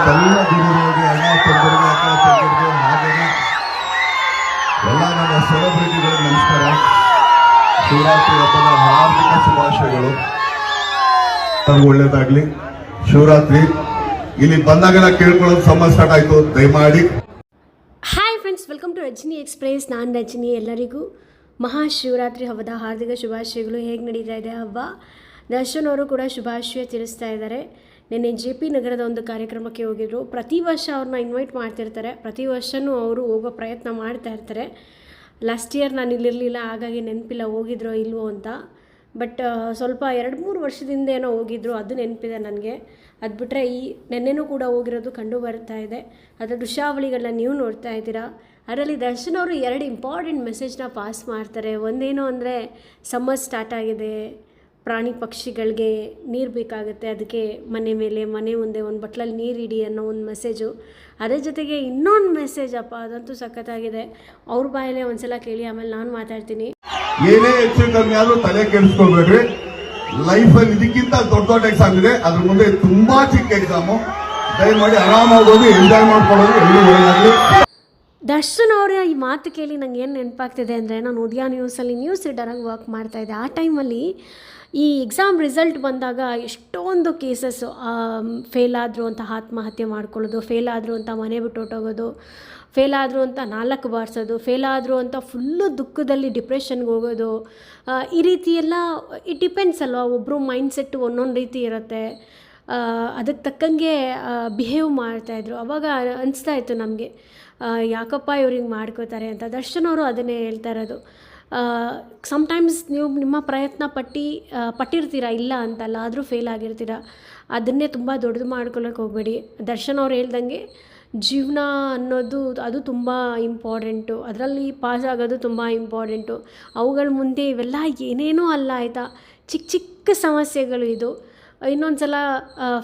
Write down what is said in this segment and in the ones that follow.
ಮತ್ತೆಲ್ಲ ಗುರುಗಳಿಗೆ ಅಣ್ಣ ತಂದರಿಗೆ ಅಕ್ಕ ತಂದರಿಗೆ ಹಾಗೆಯೇ ಎಲ್ಲ ನನ್ನ ಸೆಲೆಬ್ರಿಟಿಗಳು ನಮಸ್ಕಾರ. ಶಿವರಾತ್ರಿ ಹಬ್ಬದ ಹಾರ್ದಿಕ ಶುಭಾಶಯಗಳು. ಒಳ್ಳೇದಾಗ್ಲಿ. ಶಿವರಾತ್ರಿ. ಇಲ್ಲಿ ಬಂದಾಗೆಲ್ಲ ಕೇಳ್ಕೊಳ್ಳೋದು ಸಮ ಸ್ಟಾರ್ಟ್ ಆಯ್ತು. ದಯಮಾಡಿ. Hi friends welcome to Rajani express ನಾನು ರಜನಿ ಎಲ್ಲರಿಗೂ. ಮಹಾಶಿವರಾತ್ರಿ ಹಬ್ಬದ ಹಾರ್ದಿಕ ಶುಭಾಶಯಗಳು. ಹೇಗೆ ನಡೀತಾ ಇದೆ ಹಬ್ಬ? ದರ್ಶನ್ ಅವರು ಕೂಡ ಶುಭಾಶಯ ತಿಳಿಸ್ತಾ ಇದ್ದಾರೆ. ನಿನ್ನೆ ಜೆ ಪಿ ನಗರದ ಒಂದು ಕಾರ್ಯಕ್ರಮಕ್ಕೆ ಹೋಗಿದ್ರು. ಪ್ರತಿ ವರ್ಷ ಅವ್ರನ್ನ ಇನ್ವೈಟ್ ಮಾಡ್ತಿರ್ತಾರೆ. ಪ್ರತಿ ವರ್ಷವೂ ಅವರು ಹೋಗೋ ಪ್ರಯತ್ನ ಮಾಡ್ತಾ ಇರ್ತಾರೆ. ಲಾಸ್ಟ್ ಇಯರ್ ನಾನು ಇಲ್ಲಿರಲಿಲ್ಲ, ಹಾಗಾಗಿ ನೆನಪಿಲ್ಲ ಹೋಗಿದ್ರೋ ಇಲ್ವೋ ಅಂತ. ಬಟ್ ಸ್ವಲ್ಪ ಎರಡು ಮೂರು ವರ್ಷದಿಂದ ಏನೋ ಹೋಗಿದ್ರು, ಅದು ನೆನಪಿದೆ ನನಗೆ. ಅದು ಬಿಟ್ಟರೆ ಈ ನೆನ್ನೆನೂ ಕೂಡ ಹೋಗಿರೋದು ಕಂಡು ಬರ್ತಾ ಇದೆ. ಅದರ ದೃಶ್ಯಾವಳಿಗಳನ್ನ ನೀವು ನೋಡ್ತಾ ಇದ್ದೀರಾ? ಅದರಲ್ಲಿ ದರ್ಶನ್ ಅವರು ಎರಡು ಇಂಪಾರ್ಟೆಂಟ್ ಮೆಸೇಜ್ನ ಪಾಸ್ ಮಾಡ್ತಾರೆ. ಒಂದೇನು ಅಂದರೆ ಸಮ್ಮರ್ ಸ್ಟಾರ್ಟ್ ಆಗಿದೆ. ಪ್ರಾಣಿ ಪಕ್ಷಿಗಳಿಗೆ ನೀರು ಬೇಕಾಗುತ್ತೆ. ಅದಕ್ಕೆ ಮನೆ ಮೇಲೆ ಮನೆ ಮುಂದೆ ಒಂದು ಬಟ್ಲಲ್ಲಿ ನೀರು ಇಡಿ ಅನ್ನೋ ಒಂದು ಮೆಸೇಜು ಅದರ ಜೊತೆಗೆ ಇನ್ನೊಂದು ಮೆಸೇಜ್ ಅಪ್ಪ ಅದಂತೂ ಸಖತ್ತಾಗಿದೆ. ಅವ್ರ ಬಾಯಲ್ಲೇ ಒಂದ್ಸಲ ಕೇಳಿ ಆಮೇಲೆ ನಾನು ಮಾತಾಡ್ತೀನಿ. ಏನೇ ಹೆಚ್ಚು ಕಮ್ಮಿ ಆದರೂ ತಲೆ ಕೆಡಿಸ್ಕೊಬೇಡ್ರಿ. ಲೈಫಲ್ಲಿ ಇದಕ್ಕಿಂತ ದೊಡ್ಡ ದೊಡ್ಡ ಎಕ್ಸಾಮ್ ಇದೆ. ಅದ್ರ ಮುಂದೆ ತುಂಬಾ ಚಿಕ್ಕ ಎಕ್ಸಾಮು ದಯಮಾಡಿ ಆರಾಮಾಗಿ ಹೋಗಿ ಎಂಜಾಯ್ ಮಾಡ್ಕೊಳ್ಳೋದು ಎಲ್ಲರೂ ಒಳ್ಳೆಯದಾಗಲಿ ದರ್ಶನ್ ಅವರ ಈ ಮಾತು ಕೇಳಿ ನಂಗೆ ಏನು ನೆನಪಾಗ್ತಿದೆ ಅಂದರೆ ನಾನು ಉದಯ ನ್ಯೂಸಲ್ಲಿ ನ್ಯೂಸ್ ರೀಡರಾಗಿ ವರ್ಕ್ ಮಾಡ್ತಾಯಿದ್ದೆ ಆ ಟೈಮಲ್ಲಿ ಈ ಎಕ್ಸಾಮ್ ರಿಸಲ್ಟ್ ಬಂದಾಗ ಎಷ್ಟೊಂದು ಕೇಸಸ್ಸು ಫೇಲ್ ಅಂತ ಆತ್ಮಹತ್ಯೆ ಮಾಡ್ಕೊಳ್ಳೋದು ಫೇಲ್ ಆದರು ಅಂತ ಮನೆ ಬಿಟ್ಟು ಹೊಟ್ಟೋಗೋದು ಫೇಲ್ ಆದರು ಅಂತ ನಾಲ್ಕು ಬಾರಿಸೋದು ಫೇಲ್ ಆದರು ಅಂತ ಫುಲ್ಲು ದುಃಖದಲ್ಲಿ ಡಿಪ್ರೆಷನ್ಗೆ ಹೋಗೋದು ಈ ರೀತಿ ಎಲ್ಲ ಇಟ್ ಡಿಪೆಂಡ್ಸ್ ಅಲ್ವಾ? ಒಬ್ಬರು ಮೈಂಡ್ಸೆಟ್ಟು ಒಂದೊಂದು ರೀತಿ ಇರುತ್ತೆ. ಅದಕ್ಕೆ ತಕ್ಕಂಗೆ ಬಿಹೇವ್ ಮಾಡ್ತಾಯಿದ್ರು ಅವಾಗ ಅನಿಸ್ತಾ ಇತ್ತು ನಮಗೆ ಯಾಕಪ್ಪ ಇವ್ರಿಗೆ ಮಾಡ್ಕೋತಾರೆ ಅಂತ. ದರ್ಶನವರು ಅದನ್ನೇ ಹೇಳ್ತಾ ಇರೋದು. ಸಮ್ಟೈಮ್ಸ್ ನೀವು ನಿಮ್ಮ ಪ್ರಯತ್ನ ಪಟ್ಟಿ ಪಟ್ಟಿರ್ತೀರ? ಇಲ್ಲ ಅಂತಲ್ಲ, ಆದರೂ ಫೇಲ್ ಆಗಿರ್ತೀರ? ಅದನ್ನೇ ತುಂಬ ದೊಡ್ಡದು ಮಾಡ್ಕೊಳಕ್ಕೆ ಹೋಗಬೇಡಿ. ದರ್ಶನ್ ಅವ್ರು ಹೇಳ್ದಂಗೆ ಜೀವನ ಅನ್ನೋದು ಅದು ತುಂಬ ಇಂಪಾರ್ಟೆಂಟು ಅದರಲ್ಲಿ ಪಾಸ್ ಆಗೋದು ತುಂಬ ಇಂಪಾರ್ಟೆಂಟು ಅವುಗಳ ಮುಂದೆ ಇವೆಲ್ಲ ಏನೇನೂ ಅಲ್ಲ ಆಯಿತಾ? ಚಿಕ್ಕ ಚಿಕ್ಕ ಸಮಸ್ಯೆಗಳು ಇದು. ಇನ್ನೊಂದು ಸಲ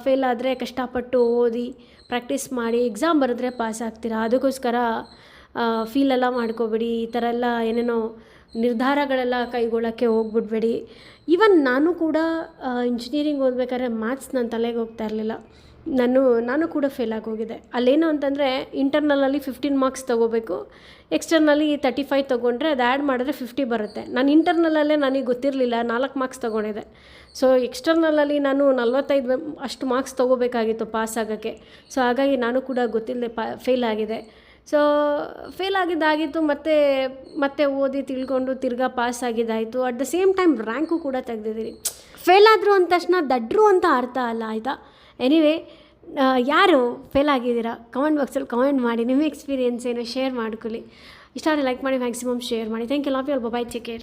ಫೇಲ್ ಆದರೆ ಕಷ್ಟಪಟ್ಟು ಓದಿ ಪ್ರಾಕ್ಟೀಸ್ ಮಾಡಿ ಎಕ್ಸಾಮ್ ಬರೆದ್ರೆ ಪಾಸ್ ಆಗ್ತೀರಾ? ಅದಕ್ಕೋಸ್ಕರ ಫೀಲೆಲ್ಲ ಮಾಡ್ಕೋಬೇಡಿ. ಈ ಥರ ಎಲ್ಲ ಏನೇನೋ ನಿರ್ಧಾರಗಳೆಲ್ಲ ಕೈಗೊಳ್ಳೋಕ್ಕೆ ಹೋಗ್ಬಿಡ್ಬೇಡಿ. ಈವನ್ ನಾನು ಕೂಡ ಇಂಜಿನಿಯರಿಂಗ್ ಓದ್ಬೇಕಾದ್ರೆ ಮ್ಯಾಥ್ಸ್ ನನ್ನ ತಲೆಗೆ ಹೋಗ್ತಾ ಇರಲಿಲ್ಲ. ನಾನು ನಾನು ಕೂಡ ಫೇಲ್ ಆಗೋಗಿದೆ ಅಲ್ಲೇನು ಅಂತಂದರೆ ಇಂಟರ್ನಲಲ್ಲಿ ಫಿಫ್ಟೀನ್ ಮಾರ್ಕ್ಸ್ ತೊಗೋಬೇಕು. ಎಕ್ಸ್ಟರ್ನಲ್ಲಿ ತರ್ಟಿ ಫೈವ್ ತೊಗೊಂಡ್ರೆ ಅದು ಆ್ಯಡ್ ಮಾಡಿದ್ರೆ ಫಿಫ್ಟಿ ಬರುತ್ತೆ. ನಾನು ಇಂಟರ್ನಲಲ್ಲೇ ನನಗೆ ಗೊತ್ತಿರಲಿಲ್ಲ, ನಾಲ್ಕು ಮಾರ್ಕ್ಸ್ ತೊಗೊಂಡಿದೆ ಸೊ ಎಕ್ಸ್ಟರ್ನಲಲ್ಲಿ ನಾನು ನಲ್ವತ್ತೈದು ಅಷ್ಟು ಮಾರ್ಕ್ಸ್ ತೊಗೋಬೇಕಾಗಿತ್ತು ಪಾಸ್ ಆಗೋಕ್ಕೆ. ಸೊ ಹಾಗಾಗಿ ನಾನು ಕೂಡ ಗೊತ್ತಿಲ್ಲದೆ ಪಾ ಫೇಲ್ ಆಗಿದೆ. ಸೊ ಫೇಲ್ ಆಗಿದ್ದಾಗಿತ್ತು, ಮತ್ತು, ಮತ್ತೆ ಓದಿ ತಿಳ್ಕೊಂಡು ತಿರ್ಗಾ pass ಆಗಿದ್ದಾಯಿತು. At the same time rank ಕೂಡ ತೆಗ್ದಿದ್ದೀನಿ ಫೇಲ್ ಆದರು ಅಂದ ತಕ್ಷಣ ದಡ್ರು ಅಂತ ಅರ್ಥ ಅಲ್ಲ, ಆಯಿತಾ? ಎನಿವೇ ಯಾರು ಫೇಲ್ ಆಗಿದ್ದೀರಾ? ಕಮೆಂಟ್ ಬಾಕ್ಸಲ್ಲಿ ಕಮೆಂಟ್ ಮಾಡಿ, ನಿಮ್ಮ ಎಕ್ಸ್ಪೀರಿಯನ್ಸ್ ಏನೋ ಶೇರ್ ಮಾಡ್ಕೊಳ್ಳಿ. ಇಷ್ಟ ಲೈಕ್ ಮಾಡಿ ಮ್ಯಾಕ್ಸಿಮಮ್ ಶೇರ್ ಮಾಡಿ. Thank you love you bye bye take care